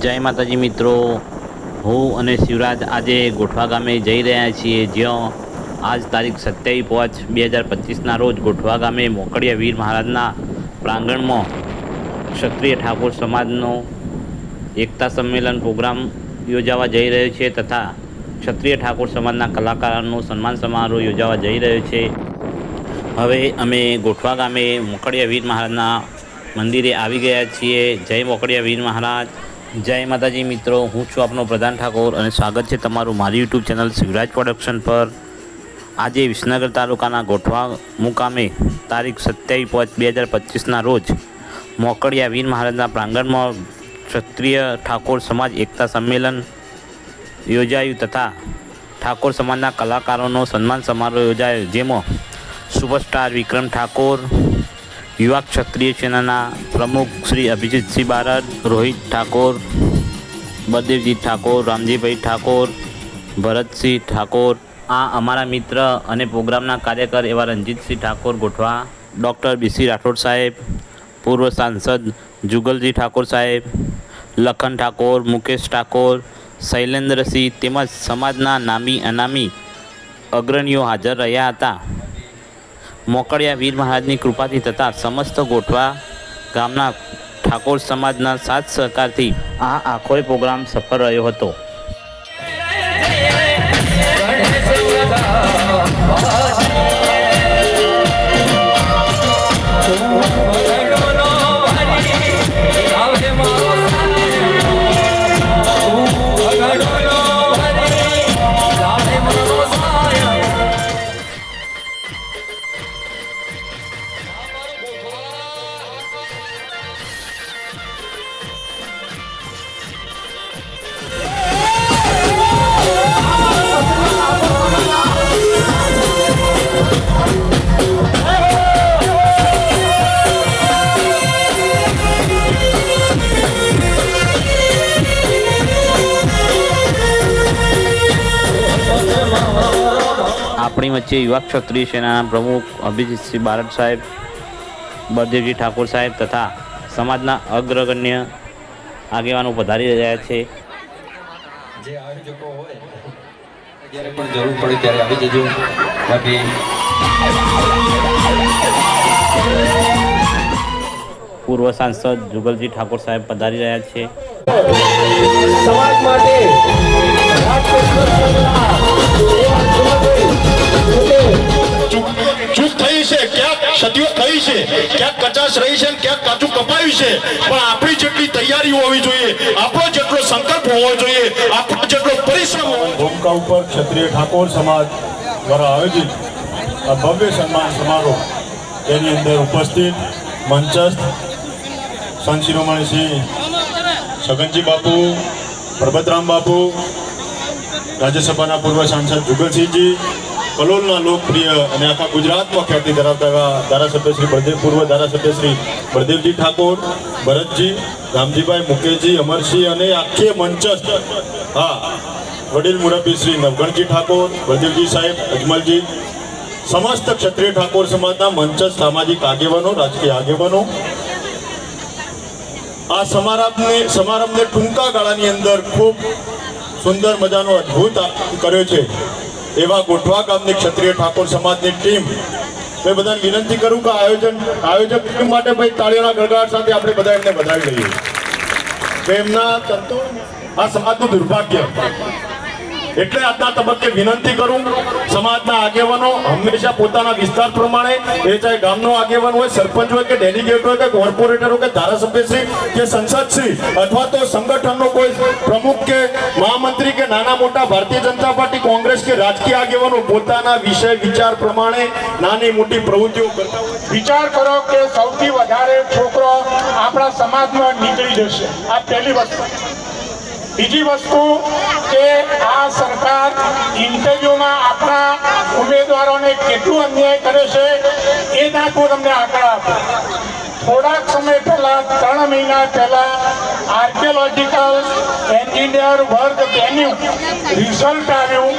જય માતાજી મિત્રો. હું અને શિવરાજ આજે ગોઠવા ગામે જઈ રહ્યા છીએ, જ્યાં આજ તારીખ સત્યાવીસ પાંચ બે હજાર પચીસના રોજ ગોઠવા ગામે મોકળિયા વીર મહારાજના પ્રાંગણમાં ક્ષત્રિય ઠાકોર સમાજનો એકતા સંમેલન પ્રોગ્રામ યોજાવા જઈ રહ્યો છે તથા ક્ષત્રિય ઠાકોર સમાજના કલાકારોનો સન્માન સમારોહ યોજાવા જઈ રહ્યો છે. હવે અમે ગોઠવા ગામે મોકળિયા વીર મહારાજના મંદિરે આવી ગયા છીએ. જય મોકળિયા વીર મહારાજ. જય માતાજી મિત્રો, હું છું આપનો પ્રધાન ઠાકોર અને સ્વાગત છે તમારું મારી યુટ્યુબ ચેનલ શિવરાજ પ્રોડક્શન પર. આજે વિસનગર તાલુકાના ગોઠવા મુકામે તારીખ સત્યાવીસ પાંચ બે હજાર પચીસના રોજ મોકળિયા વીર મહારાજના પ્રાંગણમાં ક્ષત્રિય ઠાકોર સમાજ એકતા સંમેલન યોજાયું તથા ઠાકોર સમાજના કલાકારોનો સન્માન સમારોહ યોજાયો, જેમાં સુપરસ્ટાર વિક્રમ ઠાકોર યુવા ક્ષત્રિય સેનાના પ્રમુખ શ્રી અભિજીતસિંહ બારડ, રોહિત ઠાકોર બદેવજી ઠાકોર, રામજીભાઈ ઠાકોર, ભરતસિંહ ઠાકોર, આ અમારા મિત્ર અને પ્રોગ્રામના કાર્યકર એવા રણજીતસિંહ ઠાકોર ગોઠવા, ડૉક્ટર બીસી રાઠોડ સાહેબ, પૂર્વ સાંસદ જુગલજી ઠાકોર સાહેબ, લખન ઠાકોર, મુકેશ ઠાકોર, શૈલેન્દ્રસિંહ તેમજ સમાજના નામી અનામી અગ્રણીઓ હાજર રહ્યા હતા. મોકળિયા વીર મહારાજની કૃપાથી તથા સમસ્ત ગોઠવા ગામના ઠાકોર સમાજના સાથ સહકારથી આ આખોય પ્રોગ્રામ સફળ રહ્યો હતો. વચ્ચે યુવા ક્ષત્રિય સેનાના પ્રમુખ અભિજીતસિંહ બારડ સાહેબ બળદેવજી ઠાકોર સાહેબ તથા સમાજના અગ્રગણ્ય આગેવાનો પધારી રહ્યા છે. જે આયોજકો હોય જ્યારે પણ જરૂર પડે ત્યારે આવી જજો. પૂર્વ સાંસદ જુગલજી ઠાકોર સાહેબ પધારી રહ્યા છે. સમાજ માટે છે, ક્યાંક સદીઓ થઈ છે, ક્યાંક કચાશ રહી છે ક્યાંક કાચું કપાયું છે. પણ આપણી જેટલી તૈયારી હોવી જોઈએ, આપણો જેટલો સંકલ્પ હોવો જોઈએ, આપણો જેટલો પરિશ્રમ ભૂમિકા ઉપર ક્ષત્રિય ઠાકોર સમાજ દ્વારા આયોજિત આ ભવ્ય સન્માન સમારોહ તેની અંદર ઉપસ્થિત મંચસ્થ સંત શિરોમણી શ્રી છગનજી બાપુ પરબતરામ બાપુ, રાજ્યસભાના પૂર્વ સાંસદ જુગલસિંહજી કલોલના લોકપ્રિય અને આખા ગુજરાતમાં ખ્યાતિ ધરાવતા એવા ધારાસભ્ય શ્રી બળદેવ, પૂર્વ ધારાસભ્ય શ્રી બળદેવજી ઠાકોર, ભરતજી, રામજીભાઈ મુકેશજી, અમરસિંહ અને આખી મંચસ્થ, હા, વડીલ મુરબ્બી શ્રી નવગણજી ઠાકોર, બળદેવજી સાહેબ, અજમલજી, સમસ્ત ક્ષત્રિય ઠાકોર સમાજના મંચસ્થ સામાજિક આગેવાનો, રાજકીય આગેવાનો. આ સમારંભને સમારંભને ટૂંકા ગાળાની અંદર ખૂબ સુંદર મજાનો અદ્ભુત કર્યો છે. એવા ગોઠવા ગામની ક્ષત્રિય ઠાકોર સમાજની ટીમ. મેં બધાને વિનંતી કરું કે આયોજન, આયોજક ટીમ માટે ભાઈ તાળીઓના ગળગાટ સાથે આપણે બધા એમને વધાવી લઈએ. એમના તંતો આ સમાજનું દુર્ભાગ્ય. એટલે આજના તબક્કે વિનંતી કરું, સમાજના આગેવાનો હંમેશા પોતાના વિસ્તાર પ્રમાણે, એ ચાહે ગામનો આગેવાન હોય, સરપંચ હોય કે ડેલિગેટ હોય કે કોર્પોરેટર હોય કે ધારાસભ્યશ્રી કે સંસદશ્રી અથવા તો સંગઠનનો કોઈ પ્રમુખ કે મહામંત્રી કે નાના મોટા ભારતીય જનતા પાર્ટી, કોંગ્રેસ કે રાજકીય આગેવાનો પોતાના વિષય, વિચાર પ્રમાણે નાની મોટી પ્રવૃત્તિઓ કરતા હોય. વિચાર કરો કે સૌથી વધારે છોકરો આપણા સમાજમાં નીકળી જશે. આ પહેલી વસ્તુ. બીજી વસ્તુ કે આ સરકાર ઇન્ટરવ્યુમાં આપણા ઉમેદવારોને કેટલું અન્યાય કરે છે, એ હું તમને આંકડા થોડાક સમય પહેલા, ત્રણ મહિના પહેલા આર્કિયોલોજીકલ એન્જિનિયર વર્ગ બેન્યુ રિઝલ્ટ આવ્યું.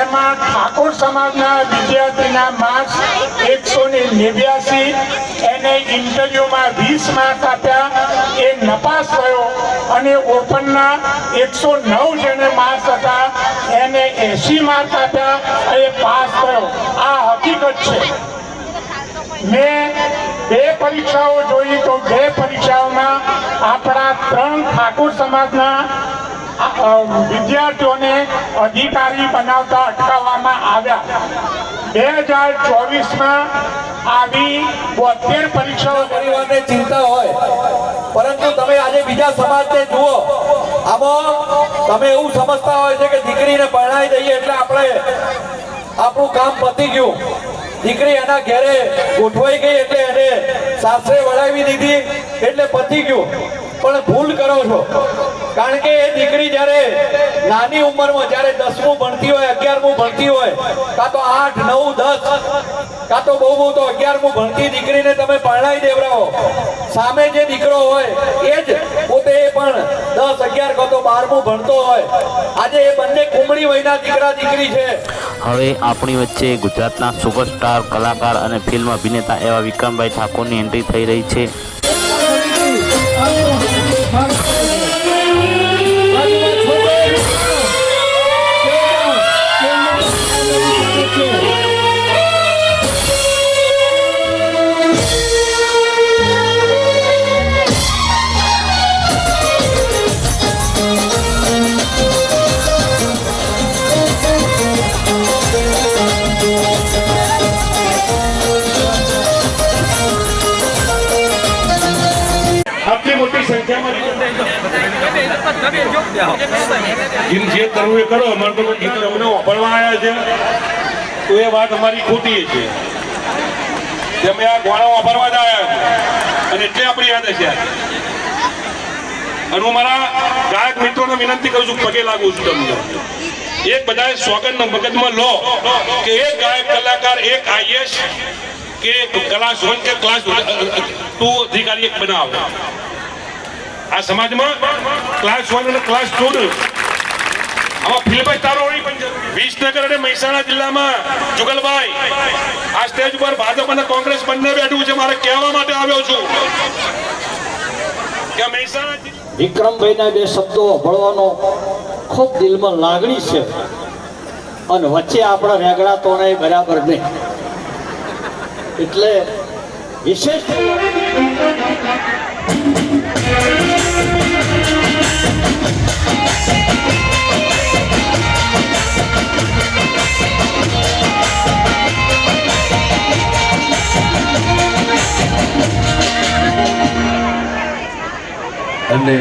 એમાં ઠાકોર સમાજના વિદ્યાર્થીના માર્ક્સ એકસો ને નેવ્યાસી એને ઇન્ટરવ્યુમાં વીસ માર્ક આપ્યા, એ નપાસ થયો અને ઓપનના એકસો નવ જેને માર્ક્સ હતા, એને એસી માર્ક આપ્યા એ પાસ થયો. આ હકીકત છે. મેં બે પરીક્ષાઓ જોઈ તો બે પરીક્ષાઓમાં આપણા ત્રણ ઠાકોર સમાજના વિદ્યાર્થીઓને અધિકારી બનાવતા અટકાવવામાં આવ્યા. બે હજાર ચોવીસમાં આવી બોતેર પરીક્ષાઓ પરિવારને ચિંતા હોય. પરંતુ તમે આજે બીજા સમાજને જુઓ. આમાં તમે એવું સમજતા હોય છે કે દીકરીને પરણાવી દઈએ એટલે આપણે આપણું કામ પતી ગયું. દીકરી એના ઘેરે ગોઠવાઈ ગઈ એટલે એને સાસરે વળાવી દીધી એટલે પતી ગયું. પણ ભૂલ કરો છો. કારણ કે એ દીકરી જ્યારે નાની ઉંમરમાં જ્યારે દસમું ભણતી હોય, અગિયારમું ભણતી હોય, કાં તો આઠ, નવ, દસ, કાં તો બહુ બહુ તો અગિયારમું ભણતી દીકરીને તમે પરણાવી દેવડાવો સામે જે દીકરો હોય, એ જ પોતે પણ દસ, અગિયાર કાં તો બારમું ભણતો હોય. આજે એ બંને કુમળી વયના દીકરા, દીકરી છે. હવે આપણી વચ્ચે ગુજરાતના સુપરસ્ટાર, કલાકાર અને ફિલ્મ અભિનેતા એવા વિક્રમભાઈ ઠાકોરની એન્ટ્રી થઈ રહી છે. જે કરવું એ કરો, અમારે તો અમને વાપરવા આવ્યા છે. તો એ વાત અમારી ખોટી છે. તમે આ ગોળા વાપરવા જ આવ્યા. અને એટલે આપણી યાદ છે અને હું મારા ગાયક મિત્રોને વિનંતી કરું છું, પગે લાગુ છું તમને. એક બધાએ સોગંદ મગજમાં લો કે એક ગાયક કલાકાર એક આઈએસ કે ક્લાસ વન કે ક્લાસ ટુ અધિકારી એક બનાવ. આ સમાજમાં ક્લાસ વન અને ક્લાસ ટુ આમાં સ્ટારો હોવી પણ. વિસનગર અને મહેસાણા જિલ્લામાં જુગલભાઈ, આ સ્ટેજ ઉપર ભાજપ અને કોંગ્રેસ બંને બેઠું છે. મારે કહેવા માટે આવ્યો છું કે મહેસાણા વિક્રમભાઈના બે શબ્દો ભળવાનો ખૂબ દિલમાં લાગણી છે. અને વચ્ચે આપણા રેગડા નહીં બરાબર નહીં. એટલે વિશેષ અને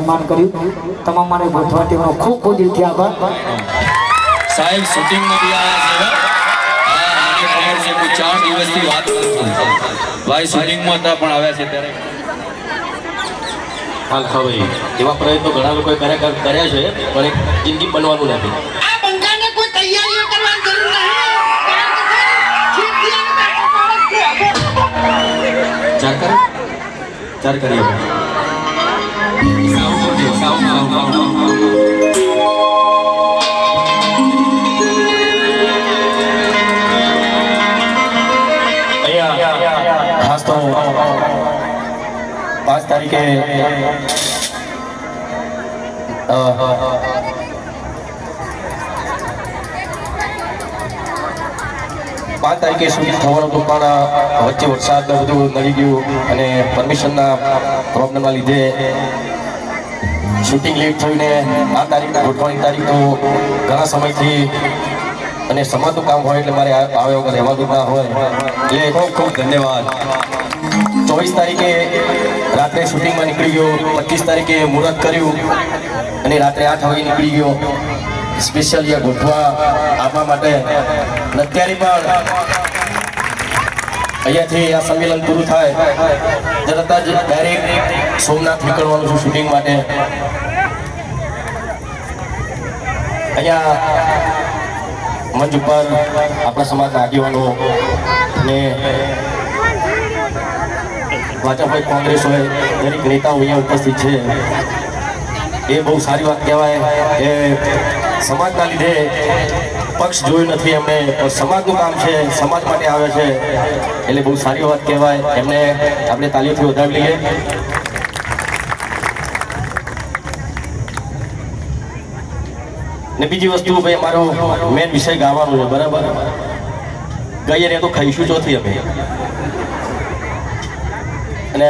સન્માન કર્યું તમામ મારે ગોઠવા તેમનો ખૂબ ખૂબ દિલથી આભાર સાહેબ શૂટિંગમાં નથી આવ્યા છે મને ખબર છે હું ચાર દિવસથી વાત કરું ભાઈ શૂટિંગમાં હતા પણ આવ્યા છે ત્યારે હાલ હા ભાઈ એવા પ્રયત્નો ઘણા લોકોએ કર્યા કર્યા છે પણ એક જિંદગી બનવાનું નથી ચાર કરીએ ખાસ તો પાંચ તારીખે પાંચ તારીખે સુધી થવાનું હતું પણ વચ્ચે વરસાદ બધું નડી ગયું અને પરમિશનના પ્રોબ્લેમના લીધે શૂટિંગ લેટ થઈને આ તારીખ ગોઠવાની તારીખ તો ઘણા સમયથી અને સમાજનું કામ હોય એટલે મારે આવે વગર રહેવાનું ના હોય. એટલે ખૂબ ખૂબ ધન્યવાદ. ચોવીસ તારીખે રાત્રે શૂટિંગમાં નીકળી ગયો પચીસ તારીખે મુહૂર્ત કર્યું અને રાત્રે આઠ વાગે નીકળી ગયો. સ્પેશિયલ ગોઠવા આપવા માટે. અત્યારે પણ અહીંયાથી આ સંમેલન પૂરું થાય. તરત જ ડાયરેક્ટ સોમનાથ નીકળવાનું છું શૂટિંગ માટે. અહીંયા મંચ ઉપર આપણા સમાજના આગેવાનો ને ભાજપ હોય કોંગ્રેસ હોય, દરેક નેતાઓ અહીંયા ઉપસ્થિત છે. એ બહુ સારી વાત કહેવાય એ સમાજના લીધે પક્ષ જોયું નથી, એમને પણ સમાજનું કામ છે, સમાજ માટે આવે છે. એટલે બહુ સારી વાત કહેવાય. એમને આપણે તાલીમથી વધારી લઈએ. ને બીજી વસ્તુ, ભાઈ, અમારો મેન વિષય ગાવાનો છે, બરાબર? ગઈએ ને તો ખાઈશું ચોથી અમે. અને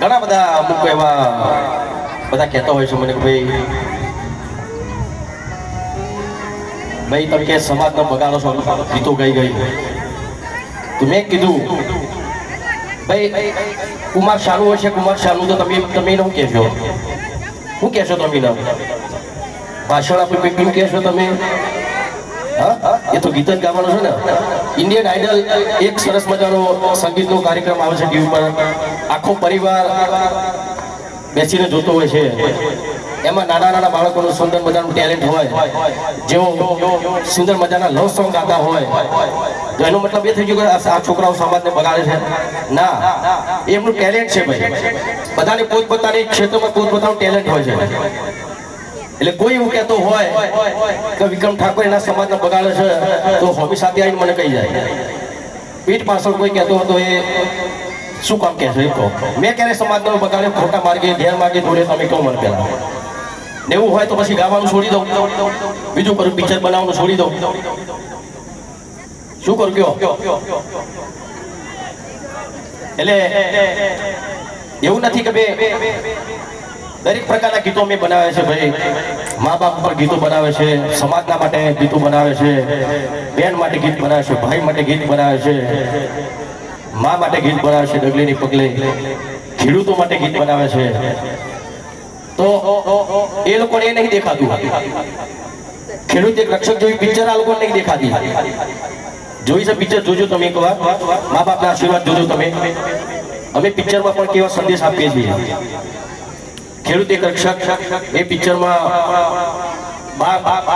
ઘણા બધા અમુક એવા બધા કહેતા હોય છે, મને કે ભાઈ ભાઈ તમે કે સમાજનો બગાડો છો ગીતો ગઈ ગઈ. તો મેં કીધું, ભાઈ, કુમાર શાનુ હશે, કુમાર શાનુ તો તમે તમે શું કહેશો? શું કહેશો તમે ભાષણ આપણે કેમ કહેશો તમે? એ તો ગીત જ ગાવાનું છે ને. ઇન્ડિયન આઇડલ એક સરસ મજાનો સંગીતનો કાર્યક્રમ આવે છે ટીવી પર. આખો પરિવાર બેસીને જોતો હોય છે. એમાં નાના નાના બાળકોનું સુંદર મજાનું ટેલેન્ટ હોય, જેઓ સુંદર મજાના લવ સોંગ ગાતા હોય. તો એનો મતલબ એ થઈ ગયો કે આ છોકરાઓ સમાજને બગાડે છે. ના, એમનું ટેલેન્ટ છે ભાઈ. બધાને પોતપોતાની ક્ષેત્રમાં પોતપોતાનું ટેલેન્ટ હોય છે. એટલે કોઈ એવું કહેતો હોય કે વિક્રમ ઠાકોર એના સમાજને બગાડે છે, તો હોબી સાથે આવીને મને કહી જાય. પીઠ પાછળ કોઈ કહેતો હતો એ શું કામ કહે. છે મેં ક્યારે સમાજનો બગાડે ખોટા માર્ગે ગેર માર્ગે દોરે તમે કહો મને પહેલા. ને એવું હોય તો પછી ગાવાનું છોડી દઉં. બીજું કરું પિક્ચર બનાવવાનું છોડી દઉં. શું કરું કયો? એટલે એવું નથી કે બે દરેક પ્રકારના ગીતો મેં બનાવે છે ભાઈ. મા બાપ ઉપર ગીતો બનાવે છે, સમાજના માટે ગીતો બનાવે છે, બેન માટે ગીત બનાવે છે, ભાઈ માટે ગીત બનાવે છે, મા માટે ગીત બનાવે છે ડગલીની પગલે, ખેડૂતો માટે ગીત બનાવે છે. તો એ લોકોને એ નહીં દેખાતું. ખેડૂત એક રક્ષક જેવી પિક્ચર આ લોકોને નહીં દેખાતી. જોઈ છે પિક્ચર? જોજો તમે એક વાર. મા બાપના આશીર્વાદ જોજો તમે. અમે પિક્ચરમાં પણ કેવા સંદેશ આપીએ છીએ. ખેડૂત એક રક્ષક, એ પિક્ચરમાં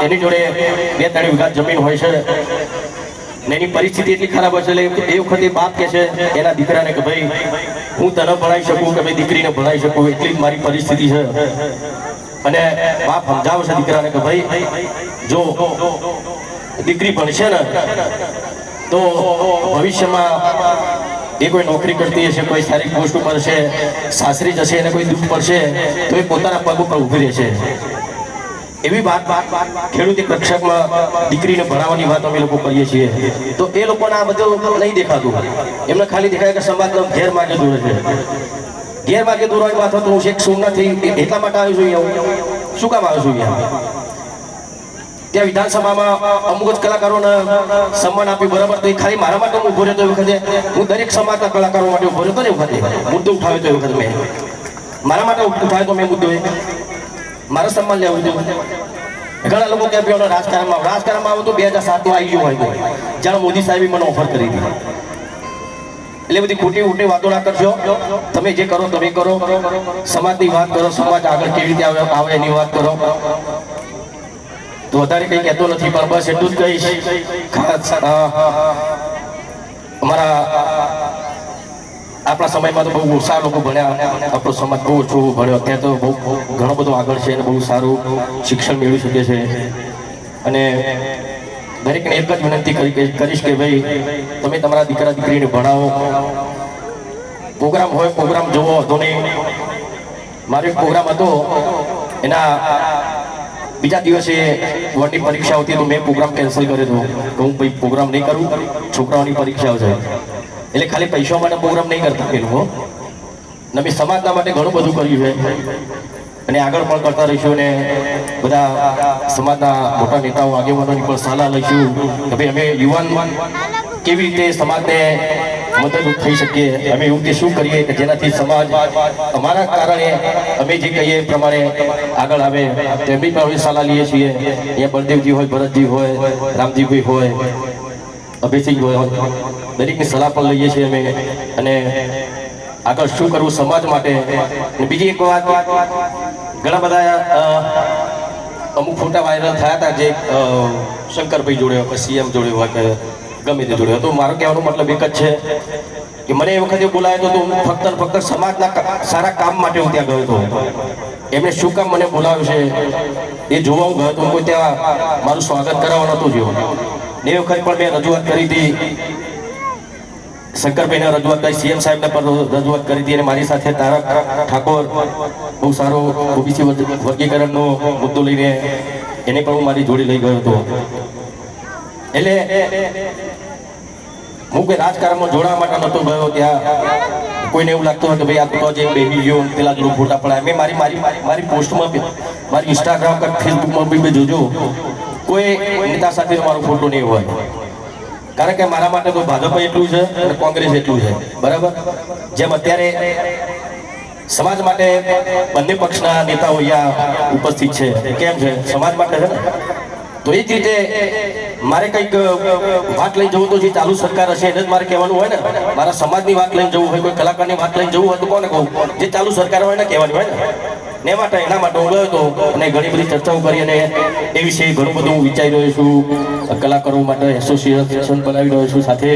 એની જોડે બે ત્રણ વીઘા જમીન હોય છે. એની પરિસ્થિતિ એટલી ખરાબ છે, એટલે એ વખતે બાપ કે છે, એના દીકરાને કે ભાઈ હું તને ભણાવી શકું કે દીકરીને ભણાવી શકું, એટલી જ મારી પરિસ્થિતિ છે. અને બાપ સમજાવે દીકરાને કે ભાઈ, જો દીકરી ભણશે ને, તો ભવિષ્યમાં એ કોઈ નોકરી કરતી હશે, કોઈ સારી પોસ્ટ ઉપર છે સાસરી જશે, એને કોઈ દુઃખ પડશે, તો એ પોતાના પગ ઉપર ઊભી રહેશે. એવી વાત ખેડૂત એક રક્ષકમાં દીકરીને ભણાવવાની વાત અમે લોકો કરીએ છીએ. તો એ લોકોને આ બધું નહીં દેખાતું. એમને ખાલી દેખાય કે સમાજ ઘેર માર્ગે દૂર છે. ઘેર માર્ગે દોરવાની વાત તો હું શેખ સોમનાથથી એટલા માટે આવ્યો છું અહીંયા શું કામ આવ્યો છું અહીંયા? ત્યાં વિધાનસભામાં અમુક જ કલાકારોને સન્માન આપ્યું, બરાબર? તો એ ખાલી મારા માટે હું ઊભો રહેતો એ વખતે, હું દરેક સમાજના કલાકારો માટે ઊભો રહેતો ને વખતે, મુદ્દો ઉઠાવ્યો તો એ વખતે મેં. મારા માટે ઉઠાવ્યો તો મેં મુદ્દો મારે સન્માન લેવું ઘણા લોકો કે ભાઈ રાજકારણમાં. રાજકારણમાં આવું તો બે હજાર સાતમાં આવી ગયું હોય. જ્યારે મોદી સાહેબે મને ઓફર કરી દીધી. એટલે બધી ખોટી ઉટી વાતો ના કરશો. તમે જે કરો, તમે કરો. સમાજની વાત કરો, સમાજ આગળ કેવી રીતે આવે આવે એની વાત કરો. તો વધારે કંઈ કહેતો નથી, પણ બસ એટલું જ કહીશ. અમારા આપણા સમયમાં તો બહુ ઓછા લોકો ભણ્યા. આપણો સમાજ બહુ ઓછો ભણ્યો. અત્યારે તો બહુ ઘણો બધો આગળ છે અને બહુ સારું શિક્ષણ મેળવી શકે છે. અને દરેકને એક જ વિનંતી કરીશ કે ભાઈ, તમે તમારા દીકરા દીકરીને ભણાવો. પ્રોગ્રામ હોય, પ્રોગ્રામ જોવો. તો નહીં. મારો એક પ્રોગ્રામ હતો. એના બીજા દિવસે બોર્ડની પરીક્ષા હતી તો મેં પ્રોગ્રામ કેન્સલ કર્યો હતો. કે હું ભાઈ પ્રોગ્રામ નહીં કરું. છોકરાઓની પરીક્ષાઓ છે. એટલે ખાલી પૈસા માટે પ્રોગ્રામ નહીં કરતા એ લોકો. અમે સમાજના માટે ઘણું બધું કર્યું છે. અને આગળ પણ કરતા રહીશું અને બધા સમાજના મોટા નેતાઓ, આગેવાનોની પણ સલાહ લઈશું કે ભાઈ અમે યુવાન કેવી રીતે સમાજને મદદરૂપ થઈ શકીએ? અમે એવું શું કરીએ કે જેનાથી સમાજ અમારા કારણે અમે જે કહીએ પ્રમાણે આગળ આવે. તેમની પણ અમે સલાહ લઈએ છીએ. અહીંયા બળદેવજી હોય, ભરતજી હોય, રામજીભાઈ હોય, અભયસિંહ હોય. દરેકની સલાહ પણ લઈએ છીએ અમે. અને આગળ શું કરવું સમાજ માટે? અને બીજી એક વાત, ઘણા બધા અમુક ફોટા વાયરલ થયા હતા જે શંકરભાઈ જોડે હોય, સીએમ જોડે હોય કે ગમે તે જોડે તો મારો કહેવાનો મતલબ એક જ છે કે મને એ વખતે બોલાયો હતો હું ફક્ત ફક્ત સમાજના સારા કામ માટે હું ત્યાં ગયો હતો. એમણે શું કામ મને બોલાવ્યું છે એ જોવા હું ગયો હતો. કોઈ ત્યાં મારું સ્વાગત કરાવવા નહોતું જેવું ને એ વખત પણ મેં રજૂઆત કરી હતી શંકરભાઈને રજૂઆત કરી સીએમ સાહેબને પણ રજૂઆત કરી હતી અને મારી સાથે તારક ઠાકોર બહુ સારો ઓબીસી વર્ગીકરણનો મુદ્દો લઈને એને પણ હું મારી જોડે લઈ ગયો હતો. એટલે હું કોઈ રાજકારણમાં જોડાવા માટે નહોતો ગયો ત્યાં. કોઈને એવું લાગતું હોય કે ભાઈ આ તો જે બેબી ગયો, પેલા ગ્રુપ ફોટા પડાય. મેં મારી મારી મારી પોસ્ટમાં મારી ઇન્સ્ટાગ્રામ કે ફેસબુકમાં બી જોજો. કોઈ નેતા સાથે મારો ફોટો નહીં હોય. કારણ કે મારા માટે તો ભાજપ એટલું છે અને કોંગ્રેસ એટલું છે. બરાબર? જેમ અત્યારે સમાજ માટે બંને પક્ષના નેતાઓ અહીંયા ઉપસ્થિત છે. કેમ છે? સમાજ માટે છે તો એ જ રીતે મારે કંઈક વાત લઈને જવું તો જે ચાલુ સરકાર હશે એને જ મારે કહેવાનું હોય ને. મારા સમાજની વાત લઈને જવું હોય, કોઈ કલાકારની વાત લઈને જવું હોય તો કોને કહું? જે ચાલુ સરકાર હોય ને કહેવાની હોય ને. ને માટે એના માટે હું ગયો હતો. અને ઘણી બધી ચર્ચાઓ કરી અને એ વિશે ઘણું બધું વિચારી રહ્યો છું. કલાકારો માટે એસોસિએશન બનાવી રહ્યો છું. સાથે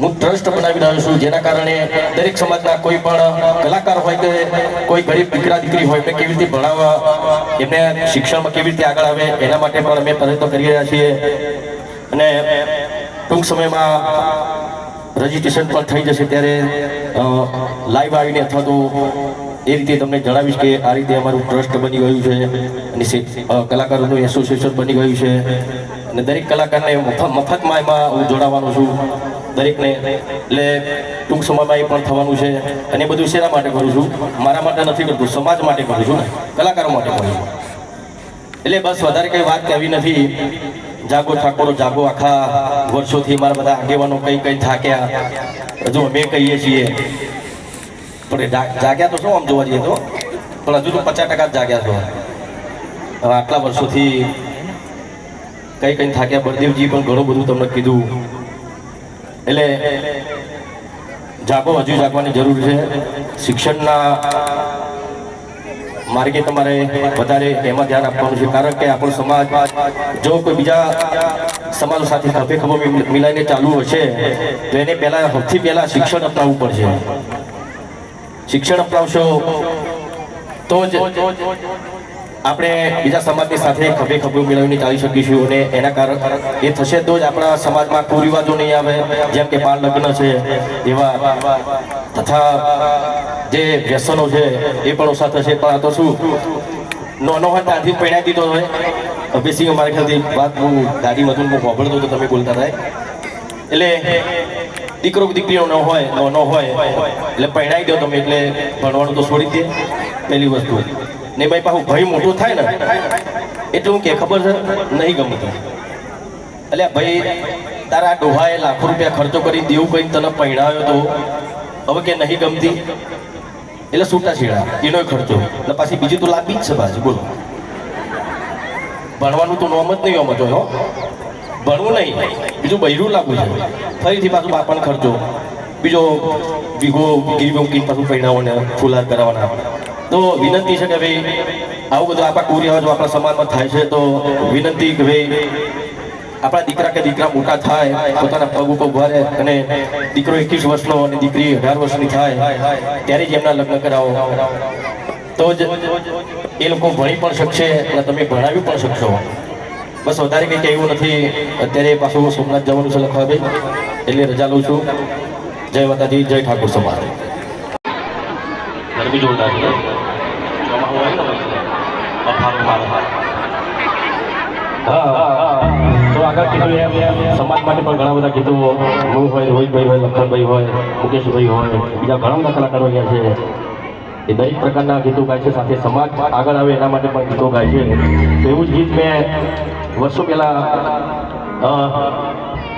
હું ટ્રસ્ટ બનાવી રહ્યો છું. જેના કારણે દરેક સમાજના કોઈ પણ કલાકાર હોય કે કોઈ ગરીબ દીકરા દીકરી હોય એમને કેવી રીતે ભણાવવા, એમને શિક્ષણમાં કેવી રીતે આગળ આવે, એના માટે પણ અમે પ્રયત્નો કરી રહ્યા છીએ. અને ટૂંક સમયમાં રજીસ્ટ્રેશન પણ થઈ જશે ત્યારે લાઈવ આવીને અથવા તો એ રીતે તમને જણાવીશ કે આ રીતે અમારું ટ્રસ્ટ બની ગયું છે અને કલાકારોનું એસોસિએશન બની ગયું છે. અને દરેક કલાકારને મફત મફતમાં એમાં હું જોડાવાનો છું. દરેકને એટલે ટૂંક સમયમાં એ પણ થવાનું છે. અને એ બધું શેના માટે કરું છું? મારા માટે નથી કરતું, સમાજ માટે કરું છું કલાકારો માટે કરું છું. એટલે બસ વધારે કંઈ વાત કહેવી નથી. જાગો ઠાકોરો, જાગો આખા. વર્ષોથી મારા બધા આગેવાનો કંઈ કંઈ થાક્યા. હજુ અમે કહીએ છીએ. પણ જાગ્યા તો શું આમ જોવા જઈએ તો? પણ હજુ તો પચાસ ટકા જાગ્યા છો. હવે આટલા વર્ષોથી કઈ કઈ થાક્યા બળદેવજી પણ ઘણું બધું તમને કીધું. એટલે જાગો, હજુ જાગવાની જરૂર છે. શિક્ષણના માર્ગે તમારે વધારે એમાં ધ્યાન આપવાનું છે. કારણ કે આપણો સમાજ જો કોઈ બીજા સમાજ સાથે ખભે ખભો મિલાઈને ચાલુ હશે, તો એને પહેલાં, સૌથી પહેલાં શિક્ષણ અપનાવવું પડશે. શિક્ષણ અપનાવશો તો જ આપણે બીજા સમાજની સાથે ખભે ખભે મેળવીને ચાલી શકીશું અને એના કારણ એ થશે તો જ આપણા સમાજમાં કુરિવાજો નહીં આવે. જેમ કે બાળ લગ્ન છે, એવા તથા જે વ્યસનો છે, એ પણ ઓછા થશે. પણ આ તો શું? નાનો હોય ત્યાંથી પહેણાવી દીધો હોય અભિસિંહ મારા ખ્યાલથી વાત હું દાદી મધુન હું સાંભળતો તો તમે બોલતા હતા. એટલે દીકરો દીકરીઓ ન હોય ન હોય, એટલે પહેણાવી દો તમે, એટલે ભણવાનું તો છોડી દે, પહેલી વસ્તુ. ને ભાઈ પાછું ભાઈ મોટો થાય ને, એટલે હું કે ખબર છે, નહીં ગમતું. એટલે ભાઈ તારા ડોહાએ લાખો રૂપિયા ખર્ચો કરી દેવું કંઈક તને પહેણાવ્યો તો, હવે કે નહીં ગમતી? એટલે છૂટા છેડા, એનો ખર્ચો. એટલે પાછી બીજી તો લાગી જ છે પાછી બોલો. ભણવાનું તો નોમ જ નહીં આમ હો. ભણવું નહીં, બીજું બૈરું લાગવું છે. ફરીથી પાછું બાપાનો ખર્ચો. બીજો વીઘો ગીરી મૂકીને પાછું પૈણાઓને ફુલાર કરાવવાના. તો વિનંતી છે કે ભાઈ આવું બધું આપણા કુરિયાજો આપણા સમાજમાં થાય છે, તો વિનંતી કે ભાઈ આપણા દીકરા કે દીકરા મોટા થાય, પોતાના પગ ઉપર ઊભા અને દીકરો એકવીસ વર્ષનો અને દીકરી અઢાર વર્ષની થાય, ત્યારે જ એમના લગ્ન કરાવો. તો જ એ લોકો ભણી પણ શકશે અને તમે ભણાવી પણ શકશો. બસ વધારે કંઈ કહેવું નથી. અત્યારે પાછું સોમનાથ જવાનું છે લખવાભાઈ એટલે રજા લઉં છું. જય માતાજી, જય ઠાકોર સમાજ. ગરમી જોરદાર છે તો આગળ કીધું સમાજ માટે પણ ઘણા બધા ગીતો હું હોય. રોહિતભાઈ હોય, લખનભાઈ હોય, મુકેશભાઈ હોય. બીજા ઘણા બધા કલાકારો અહીંયા છે. એ દરેક પ્રકારના ગીતો ગાય છે, સાથે સમાજ આગળ આવે એના માટે પણ ગીતો ગાય છે. તો એવું જ ગીત મેં વર્ષો પહેલા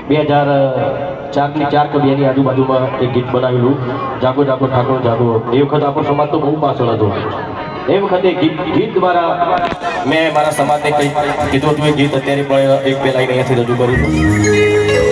બે હજાર ચારની ચાર કે આજુબાજુમાં એક ગીત બનાવેલું, જાગો જાગો, ઠાકોર, જાગો. એ વખત આપણો સમાજ તો બહુ પાછળ હતો. એ વખતે ગીત ગીત દ્વારા મેં મારા સમાજને કંઈક કીધું હતું, એ ગીત અત્યારે પણ એક પહેલાં અહીંયાથી રજૂ કરું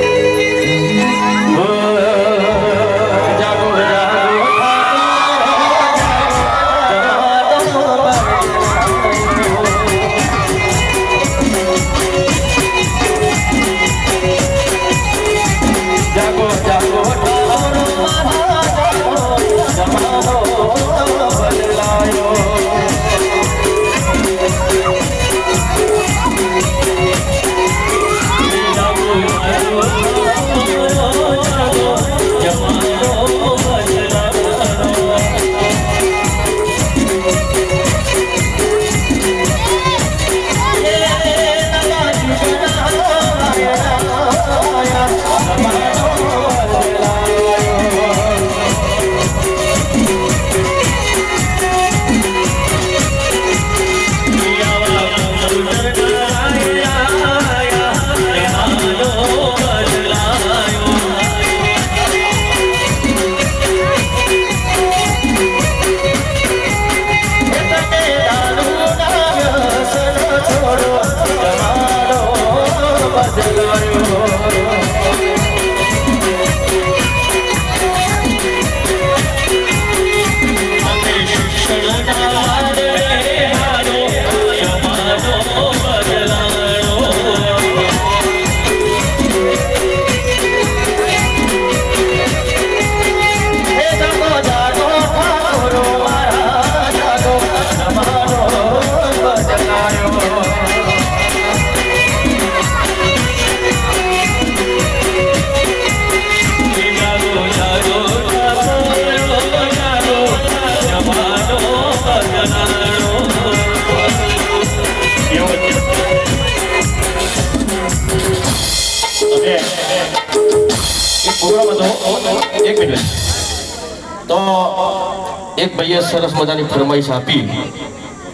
મજાની ફરમાઈશ આપી.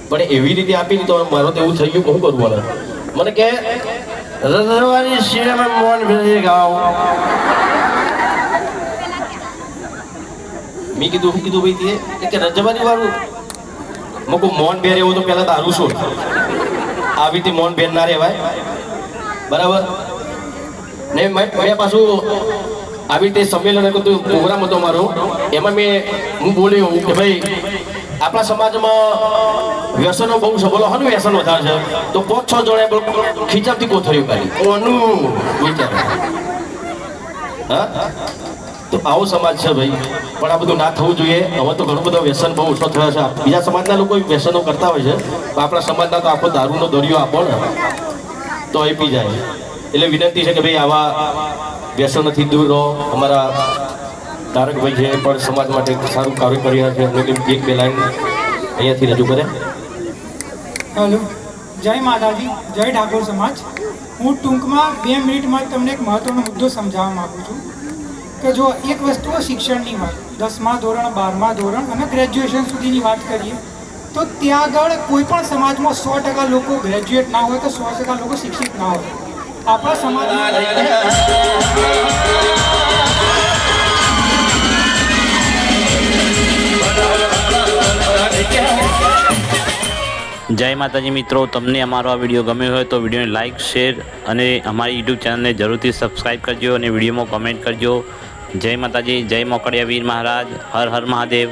પણ એવી રીતે આપી તો મારો તો એવું થઈ ગયું બહુ કરવું મને મને કે રજવાની સિનેમા મોહન ભેજી ગાઓ. મેં કીધું શું કીધું ભાઈ તે કે રજવાની વાળું. મેં કહું મોહન બેર એવું તો પહેલાં તારું શું? આવી રીતે મોહન બેર ના રહેવાય. બરાબર? ને મેં પાછું આવી રીતે સંમેલન હતું, પ્રોગ્રામ હતો મારો. એમાં મેં, હું બોલ્યો કે ભાઈ આપણા સમાજમાં વ્યસનો બહુ છે. બોલો હનું વ્યસન વધારે છે? તો પાંચ છ જણા ખીચાતી કોથળીઓ કાઢી. ઓનું. વિચારો. હા? તો આવો સમાજ છે ભાઈ. પણ આ બધું ના થવું જોઈએ. હવે તો ઘણું બધું વ્યસન બહુ ઓછો થયો છે. બીજા સમાજના લોકો વ્યસનો કરતા હોય છે. પણ આપણા સમાજના તો આખો દારૂનો દરિયો આપો ને. તો એ પી જાય. એટલે વિનંતી છે કે ભાઈ આવા વ્યસનોથી દૂર રહો. અમારા તારકભાઈ છે પણ સમાજ માટે સારું કાર્ય કરી રહ્યા છે. એમને એક બે લાઈન અહીંયાથી રજૂ કરે. હલો. જય માતાજી. જય ઠાકોર સમાજ. હું ટૂંકમાં બે મિનિટમાં તમને એક મહત્વનો મુદ્દો સમજાવવા માગું છું કે જો એક વસ્તુ શિક્ષણની વાત દસમા ધોરણ, બારમા ધોરણ અને ગ્રેજ્યુએશન સુધીની વાત કરીએ, તો ત્યાં આગળ કોઈ પણ સમાજમાં સો ટકા લોકો ગ્રેજ્યુએટ ના હોય તો સો ટકા લોકો શિક્ષિત ના હોય. આપણા સમાજમાં જય માતાજી મિત્રો, તમને અમારો આ વીડિયો ગમ્યો હોય તો વિડીયોને લાઇક શેર અને અમારી યુટ્યુબ ચેનલને જરૂરથી સબસ્ક્રાઈબ કરજો અને વિડીયોમાં કમેન્ટ કરજો. જય માતાજી, જય મોકળિયા વીર મહારાજ, હર હર મહાદેવ.